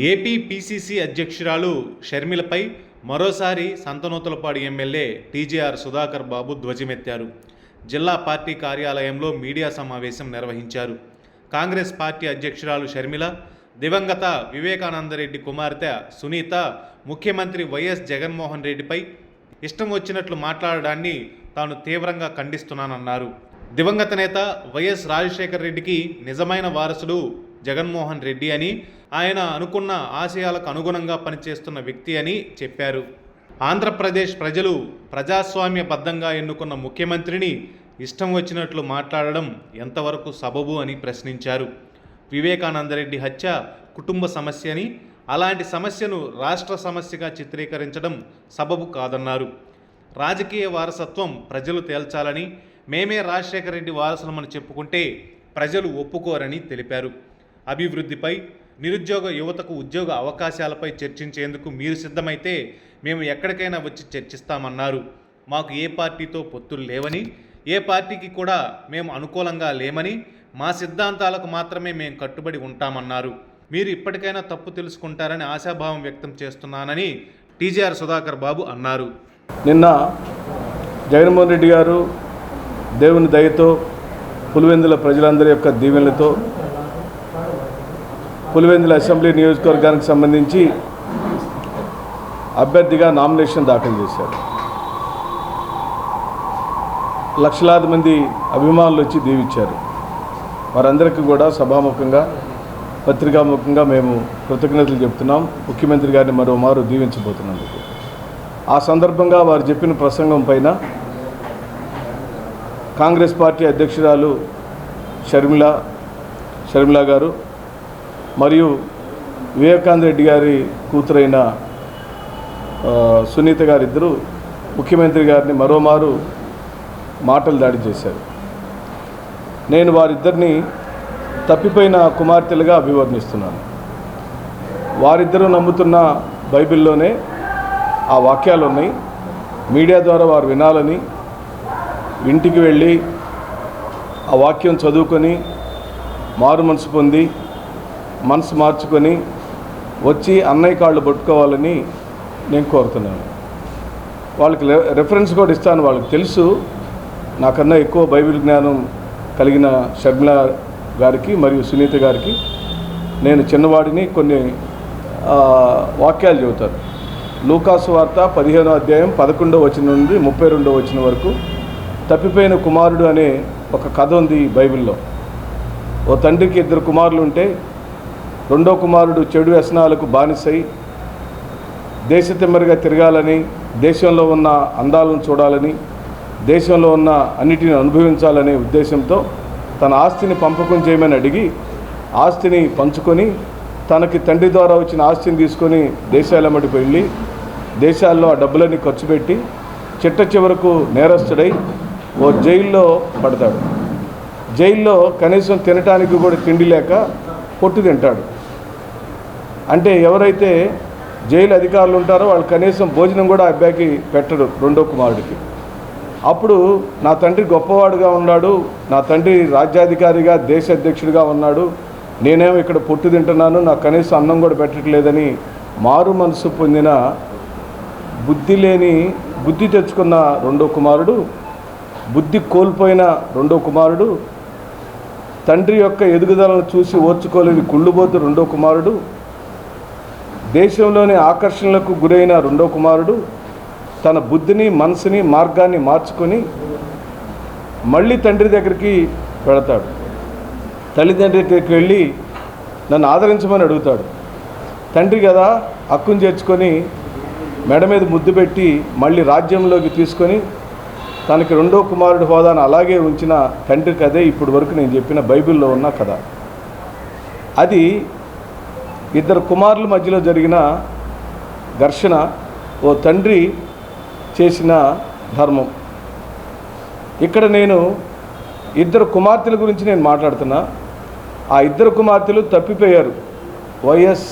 AP PCC అధ్యక్షురాలు షర్మిలపై మరోసారి సంతనూతలపాడు ఎమ్మెల్యే టీజేఆర్ సుధాకర్ బాబు ధ్వజమెత్తారు. జిల్లా పార్టీ కార్యాలయంలో మీడియా సమావేశం నిర్వహించారు. కాంగ్రెస్ పార్టీ అధ్యక్షురాలు షర్మిల దివంగత వివేకానందరెడ్డి కుమార్తె సునీత ముఖ్యమంత్రి వైఎస్ జగన్మోహన్ రెడ్డిపై ఇష్టం వచ్చినట్లు మాట్లాడడాన్ని తాను తీవ్రంగా ఖండిస్తున్నానన్నారు. దివంగత నేత వైఎస్ రాజశేఖర రెడ్డికి నిజమైన వారసుడు జగన్మోహన్ రెడ్డి అని ఆయన అనుకున్న ఆశయాలకు అనుగుణంగా పనిచేస్తున్న వ్యక్తి అని చెప్పారు. ఆంధ్రప్రదేశ్ ప్రజలు ప్రజాస్వామ్యబద్ధంగా ఎన్నుకున్న ముఖ్యమంత్రిని ఇష్టం వచ్చినట్లు మాట్లాడడం ఎంతవరకు సబబు అని ప్రశ్నించారు. వివేకానందరెడ్డి హత్య కుటుంబ సమస్య అని అలాంటి సమస్యను రాష్ట్ర సమస్యగా చిత్రీకరించడం సబబు కాదన్నారు. రాజకీయ వారసత్వం ప్రజలు తేల్చాలని మేమే రాజశేఖర రెడ్డి వారసులమని చెప్పుకుంటే ప్రజలు ఒప్పుకోరని తెలిపారు. అభివృద్ధిపై నిరుద్యోగ యువతకు ఉద్యోగ అవకాశాలపై చర్చించేందుకు మీరు సిద్ధమైతే మేము ఎక్కడికైనా వచ్చి చర్చిస్తామన్నారు. మాకు ఏ పార్టీతో పొత్తులు లేవని ఏ పార్టీకి కూడా మేము అనుకూలంగా లేమని మా సిద్ధాంతాలకు మాత్రమే మేము కట్టుబడి ఉంటామన్నారు. మీరు ఇప్పటికైనా తప్పు తెలుసుకుంటారని ఆశాభావం వ్యక్తం చేస్తున్నానని టీజీఆర్ సుధాకర్ బాబు అన్నారు. నిన్న జగన్మోహన్ రెడ్డి గారు దేవుని దయతో పులివెందుల ప్రజలందరి యొక్క దీవెనలతో పులివెందుల అసెంబ్లీ నియోజకవర్గానికి సంబంధించి అభ్యర్థిగా నామినేషన్ దాఖలు చేశారు. లక్షలాది మంది అభిమానులు వచ్చి దీవించారు. వారందరికీ కూడా సభాముఖంగా పత్రికాముఖంగా మేము కృతజ్ఞతలు చెప్తున్నాం. ముఖ్యమంత్రి గారిని మరోమారు దీవించబోతున్నందుకు. ఆ సందర్భంగా వారు చెప్పిన ప్రసంగం పైన కాంగ్రెస్ పార్టీ అధ్యక్షురాలు షర్మిల షర్మిల గారు మరియు వివేకానంద రెడ్డి గారి కూతురైన సునీత గారిద్దరూ ముఖ్యమంత్రి గారిని మరోమారు మాటలు దాడి చేశారు. నేను వారిద్దరిని తప్పిపోయిన కుమార్తెలుగా అభివర్ణిస్తున్నాను. వారిద్దరూ నమ్ముతున్న బైబిల్లోనే ఆ వాక్యాలు ఉన్నాయి. మీడియా ద్వారా వారు వినాలని ఇంటికి వెళ్ళి ఆ వాక్యం చదువుకొని మారు మనసు పొంది మనసు మార్చుకొని వచ్చి అన్నయ్య కాళ్ళు పట్టుకోవాలని నేను కోరుతున్నాను. వాళ్ళకి రెఫరెన్స్ కూడా ఇస్తాను. వాళ్ళకి తెలుసు. నాకన్నా ఎక్కువ బైబిల్ జ్ఞానం కలిగిన షర్మిల గారికి మరియు సునీత గారికి నేను చిన్నవాడిని కొన్ని వాక్యాలు చెబుతాను. లూకాసు వార్త పదిహేనో అధ్యాయం పదకొండో వచ్చిన నుండి ముప్పై రెండో వచ్చిన వరకు తప్పిపోయిన కుమారుడు అనే ఒక కథ ఉంది బైబిల్లో. ఓ తండ్రికి ఇద్దరు కుమారులు ఉంటే రెండో కుమారుడు చెడు వ్యసనాలకు బానిసై దేశతిమ్మరిగా తిరగాలని దేశంలో ఉన్న అందాలను చూడాలని దేశంలో ఉన్న అన్నిటిని అనుభవించాలనే ఉద్దేశంతో తన ఆస్తిని పంపకం చేయమని అడిగి ఆస్తిని పంచుకొని తనకి తండ్రి ద్వారా వచ్చిన ఆస్తిని తీసుకొని దేశాలమ్మడి వెళ్ళి దేశాల్లో ఆ డబ్బులన్నీ ఖర్చు పెట్టి చిట్ట చివరకు నేరస్తుడై ఓ జైల్లో పడతాడు. జైల్లో కనీసం తినటానికి కూడా తిండి లేక పొట్టు తింటాడు. అంటే ఎవరైతే జైలు అధికారులు ఉంటారో వాళ్ళు కనీసం భోజనం కూడా ఆ అబ్బాయికి పెట్టడు రెండో కుమారుడికి. అప్పుడు నా తండ్రి గొప్పవాడుగా ఉన్నాడు నా తండ్రి రాజ్యాధికారిగా దేశ అధ్యక్షుడిగా ఉన్నాడు నేనేమో ఇక్కడ పొట్టు తింటున్నాను నాకు కనీసం అన్నం కూడా పెట్టట్లేదని మారు మనసు పొందిన బుద్ధి లేని బుద్ధి తెచ్చుకున్న రెండో కుమారుడు బుద్ధి కోల్పోయిన రెండో కుమారుడు తండ్రి యొక్క ఎదుగుదలను చూసి ఓర్చుకోలేని కుళ్ళుబోతు రెండో కుమారుడు దేశంలోని ఆకర్షణలకు గురైన రెండో కుమారుడు తన బుద్ధిని మనసుని మార్గాన్ని మార్చుకొని మళ్ళీ తండ్రి దగ్గరికి వెళతాడు. తల్లిదండ్రి దగ్గరికి వెళ్ళి నన్ను ఆదరించమని అడుగుతాడు. తండ్రి కదా హక్కును చేర్చుకొని మెడ మీద ముద్దు పెట్టి మళ్ళీ రాజ్యంలోకి తీసుకొని తనకి రెండో కుమారుడు హోదాను అలాగే ఉంచిన తండ్రి కదే ఇప్పటి వరకు నేను చెప్పిన బైబిల్లో ఉన్న కథ. అది ఇద్దరు కుమారుల మధ్యలో జరిగిన ఘర్షణ ఓ తండ్రి చేసిన ధర్మం. ఇక్కడ నేను ఇద్దరు కుమార్తెల గురించి నేను మాట్లాడుతున్నా. ఆ ఇద్దరు కుమార్తెలు తప్పిపోయారు. వైఎస్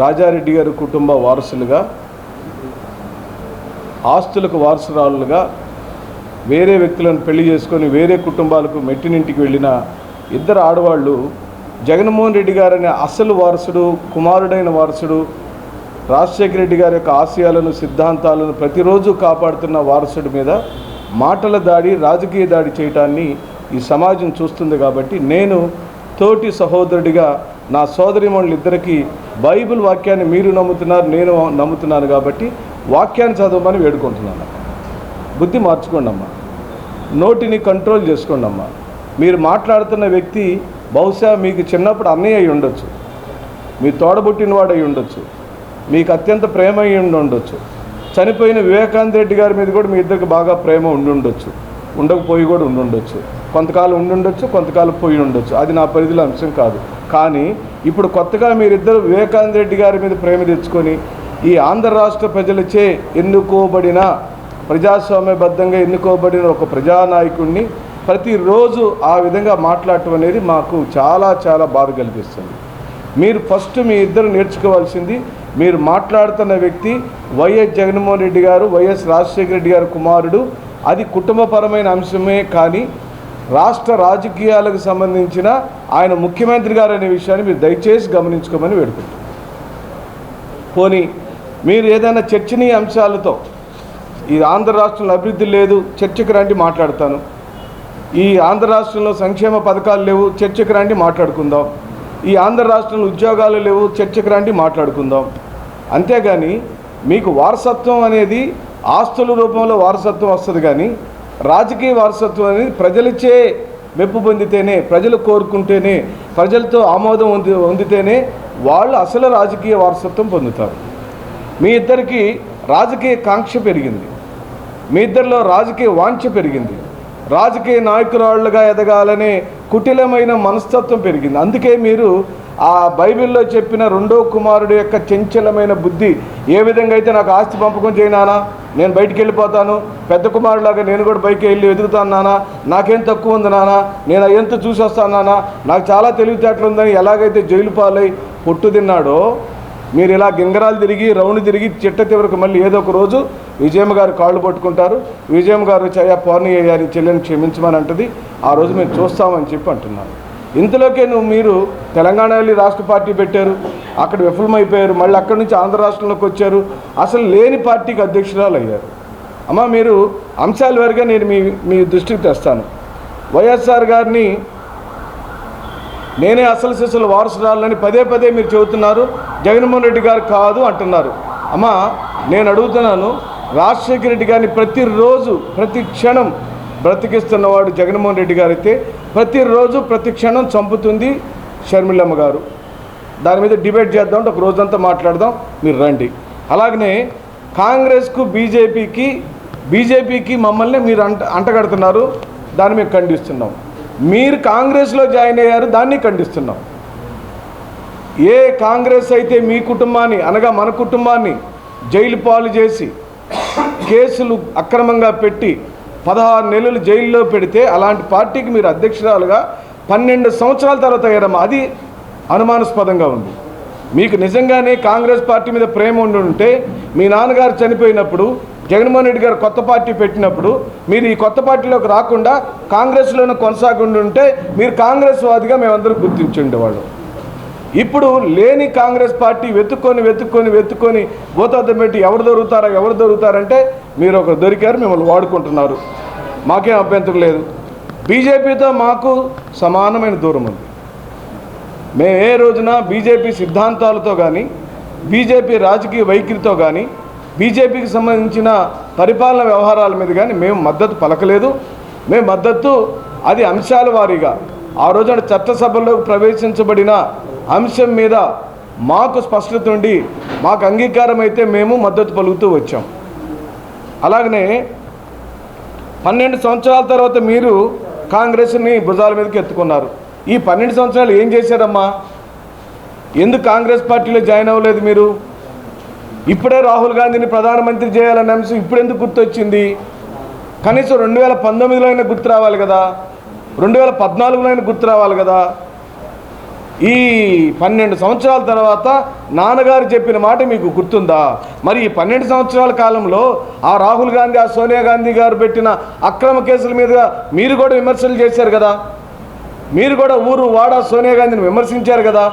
రాజారెడ్డి గారి కుటుంబ వారసులుగా ఆస్తులకు వారసురాలుగా వేరే వ్యక్తులను పెళ్ళి చేసుకొని వేరే కుటుంబాలకు మెట్టినింటికి వెళ్ళిన ఇద్దరు ఆడవాళ్ళు జగన్మోహన్ రెడ్డి గారనే అసలు వారసుడు కుమారుడైన వారసుడు రాజశేఖర రెడ్డి గారి యొక్క ఆశయాలను సిద్ధాంతాలను ప్రతిరోజు కాపాడుతున్న వారసుడి మీద మాటల దాడి రాజకీయ దాడి చేయటాన్ని ఈ సమాజం చూస్తుంది కాబట్టి నేను తోటి సహోదరుడిగా నా సోదరిమణులు ఇద్దరికి బైబిల్ వాక్యాన్ని మీరు నమ్ముతున్నారు నేను నమ్ముతున్నాను కాబట్టి వాక్యాన్ని చదవమని వేడుకుంటున్నాను. బుద్ధి మార్చుకోండి అమ్మా నోటిని కంట్రోల్ చేసుకోండి అమ్మా మీరు మాట్లాడుతున్న వ్యక్తి బహుశా మీకు చిన్నప్పుడు అన్నయ్య అయి ఉండొచ్చు. మీ తోడబుట్టినవాడు అయి ఉండొచ్చు. మీకు అత్యంత ప్రేమ అయి ఉండొచ్చు. చనిపోయిన వివేకానంద రెడ్డి గారి మీద కూడా మీ ఇద్దరికి బాగా ప్రేమ ఉండుండొచ్చు ఉండకపోయి కూడా ఉండుండొచ్చు కొంతకాలం ఉండుండొచ్చు కొంతకాలం పోయి ఉండొచ్చు. అది నా పరిధిలో అంశం కాదు. కానీ ఇప్పుడు కొత్తగా మీరిద్దరు వివేకానంద రెడ్డి గారి మీద ప్రేమ తెచ్చుకొని ఈ ఆంధ్ర రాష్ట్ర ప్రజలచే ఎన్నుకోబడిన ప్రజాస్వామ్యబద్ధంగా ఎన్నుకోబడిన ఒక ప్రజానాయకుడిని ప్రతిరోజు ఆ విధంగా మాట్లాడటం అనేది మాకు చాలా చాలా బాధ కల్పిస్తుంది మీరు ఫస్ట్ మీ ఇద్దరు నేర్చుకోవాల్సింది మీరు మాట్లాడుతున్న వ్యక్తి వైఎస్ జగన్మోహన్ రెడ్డి గారు వైఎస్ రాజశేఖర రెడ్డి గారు కుమారుడు. అది కుటుంబపరమైన అంశమే కానీ రాష్ట్ర రాజకీయాలకు సంబంధించిన ఆయన ముఖ్యమంత్రి గారు అనే విషయాన్ని మీరు దయచేసి గమనించుకోమని వేడుకుంటున్నాను పోనీ మీరు ఏదైనా చర్చనీయ అంశాలతో ఈ ఆంధ్ర రాష్ట్రంలో అభివృద్ధి లేదు చర్చకు రండి మాట్లాడతాను. ఈ ఆంధ్ర రాష్ట్రంలో సంక్షేమ పథకాలు లేవు చర్చకు రండి మాట్లాడుకుందాం. ఈ ఆంధ్ర రాష్ట్రంలో ఉద్యోగాలు లేవు చర్చకు రండి మాట్లాడుకుందాం. అంతేగాని మీకు వారసత్వం అనేది ఆస్తుల రూపంలో వారసత్వం వస్తుంది కానీ రాజకీయ వారసత్వం అనేది ప్రజలచే మెప్పు పొందితేనే ప్రజలు కోరుకుంటేనే ప్రజలతో ఆమోదం పొంది పొందితేనే వాళ్ళు అసలు రాజకీయ వారసత్వం పొందుతారు. మీ ఇద్దరికి రాజకీయ కాంక్ష పెరిగింది. మీ ఇద్దరిలో రాజకీయ వాంఛ పెరిగింది. రాజకీయ నాయకురాళ్ళుగా ఎదగాలనే కుటిలమైన మనస్తత్వం పెరిగింది. అందుకే మీరు ఆ బైబిల్లో చెప్పిన రెండో కుమారుడు యొక్క చంచలమైన బుద్ధి ఏ విధంగా అయితే నాకు ఆస్తి పంపకం చేయనానా నేను బయటికి వెళ్ళిపోతాను పెద్ద కుమారులాగా నేను కూడా బయటికి వెళ్ళి వెతుకుతాను నానా నాకేం తక్కువ ఉంది నానా నేను ఎంత చూసి వస్తాను నానా నాకు చాలా తెలివితేటలు ఉందని ఎలాగైతే జైలు పాలై పొట్టు తిన్నాడో మీరు ఇలా గింగరాలు తిరిగి రౌండ్ తిరిగి చిట్ట చివరికి మళ్ళీ ఏదో ఒక రోజు విజయమ్మ గారు కాళ్ళు పట్టుకుంటారు. విజయమ్మ గారు చయ్యా పౌర్ణి గారి చెల్లెని క్షమించమని అంటది ఆ రోజు మేము చూస్తామని చెప్పి అంటున్నాను ఇంతలోకే నువ్వు మీరు తెలంగాణ వెళ్ళి రాష్ట్ర పార్టీ పెట్టారు. అక్కడ విఫలమైపోయారు. మళ్ళీ అక్కడి నుంచి ఆంధ్ర రాష్ట్రంలోకి వచ్చారు. అసలు లేని పార్టీకి అధ్యక్షురాలు అయ్యారు అమ్మ మీరు అంశాల వారిగా నేను మీ మీ దృష్టికి తెస్తాను. వైఎస్ఆర్ గారిని నేనే అసలు సిసలు వారసురాలని పదే పదే మీరు చెబుతున్నారు. జగన్మోహన్ రెడ్డి గారు కాదు అంటున్నారు. అమ్మా నేను అడుగుతున్నాను రాజశేఖర రెడ్డి గారిని ప్రతిరోజు ప్రతి క్షణం బ్రతికిస్తున్నవాడు జగన్మోహన్ రెడ్డి గారు అయితే ప్రతిరోజు ప్రతి క్షణం చంపుతుంది షర్మిలమ్మ గారు. దాని మీద డిబేట్ చేద్దాం ఒక రోజంతా మాట్లాడదాం మీరు రండి. అలాగనే కాంగ్రెస్కు బీజేపీకి బీజేపీకి మమ్మల్ని మీరు అంట అంటగడుతున్నారు దాన్ని మేము ఖండిస్తున్నాం. మీరు కాంగ్రెస్లో జాయిన్ అయ్యారు దాన్ని ఖండిస్తున్నాం. ఏ కాంగ్రెస్ అయితే మీ కుటుంబాన్ని అనగా మన కుటుంబాన్ని జైలు పాలు చేసి కేసులు అక్రమంగా పెట్టి పదహారు నెలలు జైల్లో పెడితే అలాంటి పార్టీకి మీరు అధ్యక్షురాలుగా పన్నెండు సంవత్సరాల తర్వాత అయ్యారమ్మా. అది అనుమానాస్పదంగా ఉంది. మీకు నిజంగానే కాంగ్రెస్ పార్టీ మీద ప్రేమ ఉండి ఉంటే మీ నాన్నగారు చనిపోయినప్పుడు జగన్మోహన్ రెడ్డి గారు కొత్త పార్టీ పెట్టినప్పుడు మీరు ఈ కొత్త పార్టీలోకి రాకుండా కాంగ్రెస్లోనే కొనసాగుండి ఉంటే మీరు కాంగ్రెస్ వాదిగా మేమందరం గుర్తించి ఉండేవాళ్ళం. ఇప్పుడు లేని కాంగ్రెస్ పార్టీ వెతుక్కొని వెతుక్కొని వెతుక్కొని భూతార్థం పెట్టి ఎవరు దొరుకుతారా ఎవరు దొరుకుతారంటే మీరు ఒకరు దొరికారు మిమ్మల్ని వాడుకుంటున్నారు. మాకేం అభ్యంతరం లేదు. బీజేపీతో మాకు సమానమైన దూరం ఉంది. మేము ఏ రోజున బీజేపీ సిద్ధాంతాలతో కానీ బీజేపీ రాజకీయ వైఖరితో కానీ బీజేపీకి సంబంధించిన పరిపాలన వ్యవహారాల మీద కానీ మేము మద్దతు పలకలేదు. మేము మద్దతు అది అంశాల వారీగా ఆ రోజున చట్టసభలో ప్రవేశించబడిన అంశం మీద మాకు స్పష్టత ఉండి మాకు అంగీకారం అయితే మేము మద్దతు పలుకుతూ వచ్చాం. అలాగనే పన్నెండు సంవత్సరాల తర్వాత మీరు కాంగ్రెస్ని భుజాల మీదకి ఎత్తుకున్నారు. ఈ పన్నెండు సంవత్సరాలు ఏం చేశారమ్మా? ఎందుకు కాంగ్రెస్ పార్టీలో జాయిన్ అవ్వలేదు మీరు? ఇప్పుడే రాహుల్ గాంధీని ప్రధానమంత్రి చేయాలనే అంశం ఇప్పుడు ఎందుకు గుర్తొచ్చింది? కనీసం రెండు వేల పంతొమ్మిదిలో అయినా గుర్తు రావాలి కదా? రెండు వేల పద్నాలుగులో అయినా గుర్తు రావాలి కదా? ఈ పన్నెండు సంవత్సరాల తర్వాత నాన్నగారు చెప్పిన మాట మీకు గుర్తుందా? మరి ఈ పన్నెండు సంవత్సరాల కాలంలో ఆ రాహుల్ గాంధీ ఆ సోనియా గాంధీ గారు పెట్టిన అక్రమ కేసుల మీద మీరు కూడా విమర్శలు చేశారు కదా? మీరు కూడా ఊరు వాడ సోనియా గాంధీని విమర్శించారు కదా?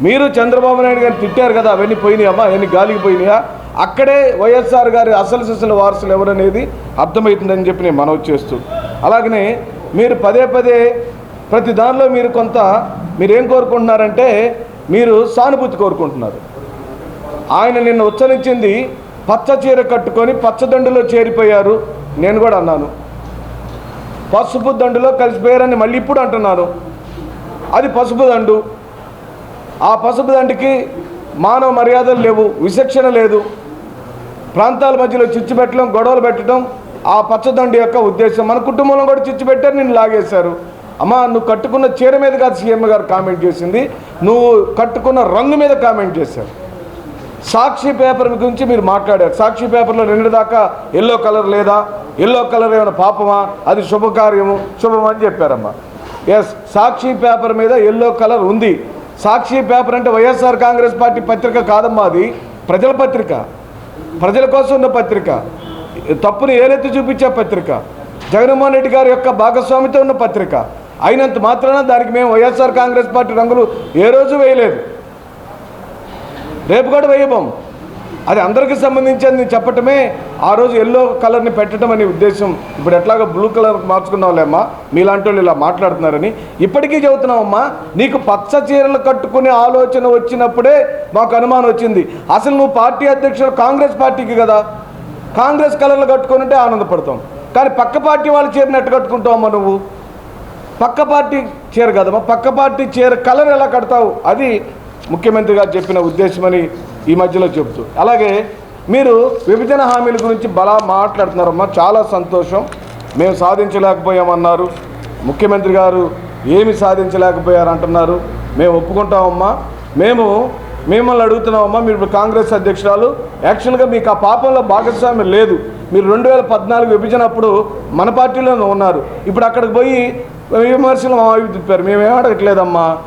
మీరు చంద్రబాబు నాయుడు గారిని తిట్టారు కదా? అవన్నీ పోయినాయమ్మా అవన్నీ గాలికి పోయినాయా? అక్కడే వైఎస్ఆర్ గారి అసలు సిసలు వారసులు ఎవరనేది అర్థమవుతుందని చెప్పి నేను మనవి చేస్తూ. అలాగనే మీరు పదే పదే ప్రతి దానిలో మీరు కొంత మీరు ఏం కోరుకుంటున్నారంటే మీరు సానుభూతి కోరుకుంటున్నారు. ఆయన నిన్న ఉచ్చరించింది పచ్చ చీర కట్టుకొని పచ్చదండులో చేరిపోయారు. నేను కూడా అన్నాను. పసుపు దండులో కలిసిపోయారని మళ్ళీ ఇప్పుడు అంటున్నాను. అది పసుపు దండు. ఆ పసుపు దండికి మానవ మర్యాదలు లేవు విచక్షణ లేదు. ప్రాంతాల మధ్యలో చిచ్చు పెట్టడం గొడవలు పెట్టడం ఆ పచ్చదండి యొక్క ఉద్దేశం. మన కుటుంబంలో కూడా చిచ్చు పెట్టారు నిన్ను లాగేశారు. అమ్మా నువ్వు కట్టుకున్న చీర మీద కాదు సీఎం గారు కామెంట్ చేసింది. నువ్వు కట్టుకున్న రంగు మీద కామెంట్ చేశారు. సాక్షి పేపర్ గురించి మీరు మాట్లాడారు. సాక్షి పేపర్లో రెండు దాకా ఎల్లో కలర్ లేదా? ఎల్లో కలర్ ఏమైనా పాపమా? అది శుభకార్యము శుభం అని చెప్పారమ్మా. ఎస్ సాక్షి పేపర్ మీద ఎల్లో కలర్ ఉంది. సాక్షి పేపర్ అంటే వైఎస్ఆర్ కాంగ్రెస్ పార్టీ పత్రిక కాదమ్మా అది. ప్రజల పత్రిక. ప్రజల కోసం ఉన్న పత్రిక. తప్పుని ఏలెత్తి చూపించే పత్రిక. జగన్మోహన్ రెడ్డి గారి యొక్క భాగస్వామితో ఉన్న పత్రిక. అయినంత మాత్రాన దానికి మేము వైఎస్ఆర్ కాంగ్రెస్ పార్టీ రంగులు ఏ రోజు వేయలేదు. రేపు కూడా వేయబోం. అది అందరికీ సంబంధించింది చెప్పటమే ఆ రోజు ఎల్లో కలర్ని పెట్టడం అనే ఉద్దేశం. ఇప్పుడు ఎట్లాగో బ్లూ కలర్ మార్చుకున్నాంలేమ్మా మీలాంటి వాళ్ళు ఇలా మాట్లాడుతున్నారని. ఇప్పటికీ చెబుతున్నామమ్మా నీకు పచ్చ చీరలు కట్టుకునే ఆలోచన వచ్చినప్పుడే మాకు అనుమానం వచ్చింది. అసలు నువ్వు పార్టీ అధ్యక్షుడు కాంగ్రెస్ పార్టీకి కదా? కాంగ్రెస్ కలర్లు కట్టుకుని ఉంటే ఆనందపడతాం. కానీ పక్క పార్టీ వాళ్ళు చీరని ఎట్టు కట్టుకుంటావమ్మా నువ్వు. పక్క పార్టీ చీర కదమ్మా పక్క పార్టీ చీర కలర్ ఎలా కడతావు? అది ముఖ్యమంత్రి గారు చెప్పిన ఉద్దేశమని ఈ మధ్యలో చెబుతూ. అలాగే మీరు విభజన హామీల గురించి బలా మాట్లాడుతున్నారమ్మా చాలా సంతోషం. మేము సాధించలేకపోయామన్నారు. ముఖ్యమంత్రి గారు ఏమి సాధించలేకపోయారు అంటున్నారు మేము ఒప్పుకుంటామమ్మా. మేము మిమ్మల్ని అడుగుతున్నామమ్మా మీరు ఇప్పుడు కాంగ్రెస్ అధ్యక్షురాలు. యాక్చువల్గా మీకు ఆ పాపంలో భాగస్వామ్యం లేదు. మీరు రెండు వేల పద్నాలుగు విభజన అప్పుడు మన పార్టీలోనే ఉన్నారు. ఇప్పుడు అక్కడికి పోయి విమర్శలు మా తిప్పారు. మేమేం అడగట్లేదమ్మా?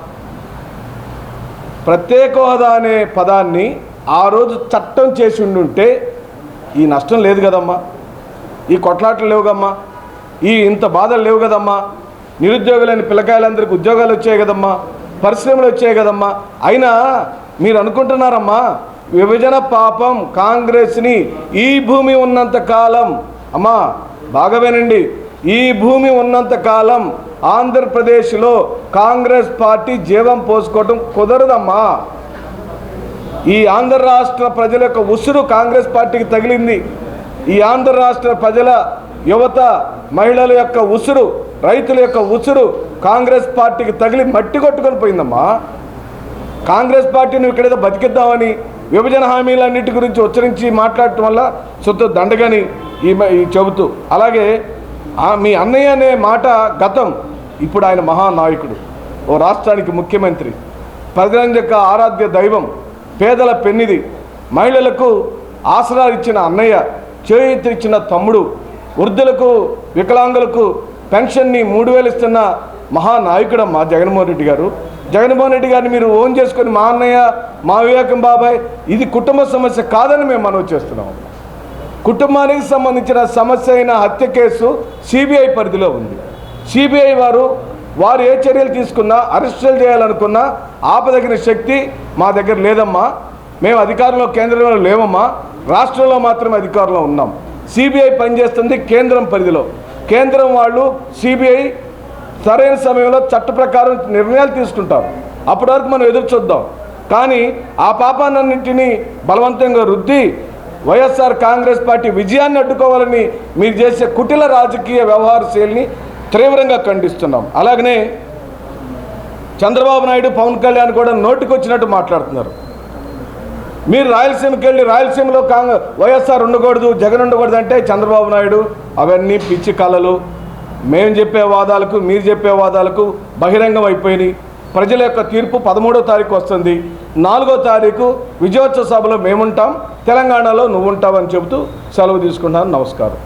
ప్రత్యేక హోదా అనే పదాన్ని ఆ రోజు చట్టం చేసి ఉండుంటే ఈ నష్టం లేదు కదమ్మా. ఈ కొట్లాటలు లేవు కదమ్మా ఈ ఇంత బాధలు లేవు కదమ్మా. నిరుద్యోగులైన పిల్లకాయలందరికీ ఉద్యోగాలు వచ్చాయి కదమ్మా. పరిశ్రమలు వచ్చాయి కదమ్మా. అయినా మీరు అనుకుంటున్నారమ్మా? విభజన పాపం కాంగ్రెస్ని ఈ భూమి ఉన్నంత కాలం అమ్మా బాగా వినండి. ఈ భూమి ఉన్నంత కాలం ఆంధ్రప్రదేశ్లో కాంగ్రెస్ పార్టీ జీవం పోసుకోవటం కుదరదమ్మా. ఈ ఆంధ్ర రాష్ట్ర ప్రజల యొక్క ఉసురు కాంగ్రెస్ పార్టీకి తగిలింది. ఈ ఆంధ్ర రాష్ట్ర ప్రజల యువత మహిళల యొక్క ఉసురు రైతుల యొక్క ఉసురు కాంగ్రెస్ పార్టీకి తగిలి మట్టి కొట్టుకొని పోయిందమ్మా. కాంగ్రెస్ పార్టీని ఇక్కడేదో బతికిద్దామని విభజన హామీలన్నిటి గురించి ఉచ్చరించి మాట్లాడటం వల్ల సొంత దండగని ఈ చెబుతూ అలాగే మీ అన్నయ్య అనే మాట గతం. ఇప్పుడు ఆయన మహానాయకుడు. ఓ రాష్ట్రానికి ముఖ్యమంత్రి. ప్రజల యొక్క ఆరాధ్య దైవం పేదల పెన్నిది మహిళలకు ఆసరాలు ఇచ్చిన అన్నయ్య చేయూత ఇచ్చిన తమ్ముడు వృద్ధులకు వికలాంగులకు పెన్షన్ని మూడు వేలు ఇస్తున్న మహానాయకుడమ్మా జగన్మోహన్ రెడ్డి గారు. జగన్మోహన్ రెడ్డి గారిని మీరు ఓన్ చేసుకొని మా అన్నయ్య మా వివేకం బాబాయ్ ఇది కుటుంబ సమస్య కాదని మేము మనవి చేస్తున్నాం. కుటుంబానికి సంబంధించిన సమస్య అయిన హత్య కేసు సిబిఐ పరిధిలో ఉంది. సిబిఐ వారు వారు ఏ చర్యలు తీసుకున్నా అరెస్టులు చేయాలనుకున్నా ఆపదగిన శక్తి మా దగ్గర లేదమ్మా. మేము అధికారంలో కేంద్రంలో లేవమ్మా. రాష్ట్రంలో మాత్రమే అధికారంలో ఉన్నాం. సిబిఐ పనిచేస్తుంది కేంద్రం పరిధిలో. కేంద్రం వాళ్ళు సిబిఐ సరైన సమయంలో చట్ట ప్రకారం నిర్ణయాలు తీసుకుంటారు. అప్పటి వరకు మనం ఎదురు చూద్దాం. కానీ ఆ పాపాలన్నింటినీ బలవంతంగా రుద్ది వైఎస్ఆర్ కాంగ్రెస్ పార్టీ విజయాన్ని అడ్డుకోవాలని మీరు చేసే కుటిల రాజకీయ వ్యవహార శైలిని తీవ్రంగా ఖండిస్తున్నాం. అలాగనే చంద్రబాబు నాయుడు పవన్ కళ్యాణ్ కూడా నోటికొచ్చినట్టు మాట్లాడుతున్నారు. మీరు రాయలసీమకి వెళ్ళి రాయలసీమలో కాంగ్రెస్ వైఎస్ఆర్ ఉండకూడదు జగన్ ఉండకూడదు అంటే చంద్రబాబు నాయుడు అవన్నీ పిచ్చి కళలు. మేము చెప్పే వాదాలకు మీరు చెప్పే వాదాలకు బహిరంగం అయిపోయినాయి. ప్రజల యొక్క తీర్పు పదమూడో తారీఖు వస్తుంది. నాలుగో తారీఖు విజయోత్సవ సభలో మేముంటాం తెలంగాణలో నువ్వు ఉంటావని చెబుతూ సెలవు తీసుకుంటాను నమస్కారం.